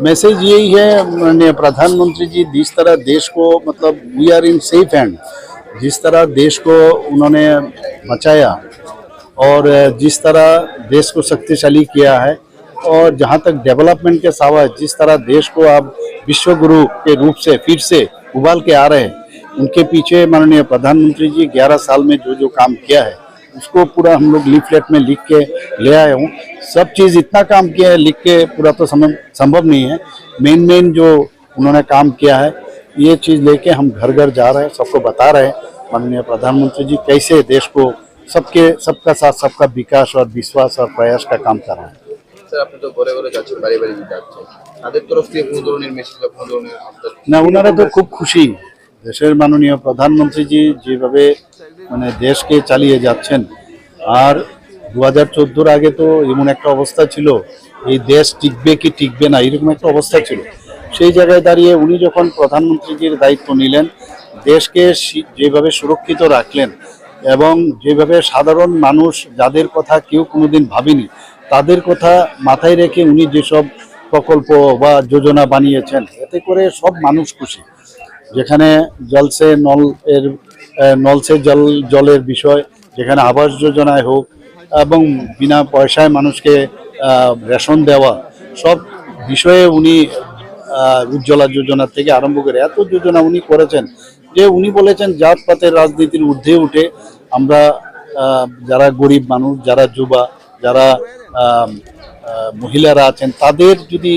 Message यही है, माननीय प्रधानमंत्री जी, जिस तरह देश को मतलब we are in safe hand जिस तरह देश को उन्होंने बचाया और जिस तरह देश को शक्तिशाली किया है और जहाँ तक डेवलपमेंट के सावा जिस तरह देश को आप विश्व गुरु के रूप से, फिर से उबाल के आ रहे हैं, उनके पीछे माननीय प्रधानमंत्री जी 11 साल में जो जो काम किया है, उसको पूरा हम लोग लीफलेट में लिख के ले आए हूँ। सब चीज़ इतना काम किया है लिख के पूरा तो संभव संभव नहीं है मेन मेन जो उन्होंने काम किया है ये चीज़ लेके हम घर घर जा रहे हैं सबको बता रहे हैं माननीय प्रधानमंत्री जी कैसे देश को सबके सबका साथ सबका विकास और विश्वास और प्रयास का काम कर रहे हैं স্যার আপনি তো ঘরে ঘরে যাচ্ছেন বাড়ি বাড়ি যাচ্ছেন তাদের তরফ থেকে কোনো ধরনের মেসেজ বা কোনো ধরনের আপনার না ওনারা তো খুব খুশি দেশের মাননীয় প্রধানমন্ত্রীজি যেভাবে মানে দেশকে চালিয়ে যাচ্ছেন আর দু হাজার চোদ্দোর আগে তো এমন একটা অবস্থা ছিল, এই দেশ টিকবে কি টিকবে না, এরকম একটা অবস্থা ছিল। সেই জায়গায় দাঁড়িয়ে উনি যখন প্রধানমন্ত্রীজির দায়িত্ব নিলেন, দেশকে যেভাবে সুরক্ষিত রাখলেন এবং যেভাবে সাধারণ মানুষ, যাদের কথা কেউ কোনোদিন ভাবেনি, তাদের কথা মাথায় রেখে উনি যেসব প্রকল্প বা যোজনা বানিয়েছেন, এতে করে সব মানুষ খুশি। যেখানে জলসে নল, এর নলসে জল, জলের বিষয়, যেখানে আবাস যোজনায় হোক এবং বিনা পয়সায় মানুষকে রেশন দেওয়া, সব বিষয়ে উনি উজ্জ্বলা যোজনা থেকে আরম্ভ করে এত যোজনা উনি করেছেন যে উনি বলেছেন জাতপাতের রাজনীতির ঊর্ধ্বে উঠে আমরা যারা গরিব মানুষ, যারা যুবা, যারা মহিলারা আছেন, তাদের যদি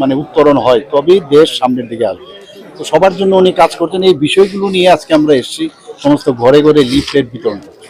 মানে উত্তরণ হয়, তবেই দেশ সামনের দিকে আসবে। তো সবার জন্য উনি কাজ করছেন, এই বিষয়গুলো নিয়ে আজকে আমরা এসেছি, সমস্ত ঘরে ঘরে লিফলেট বিতরণ করছি।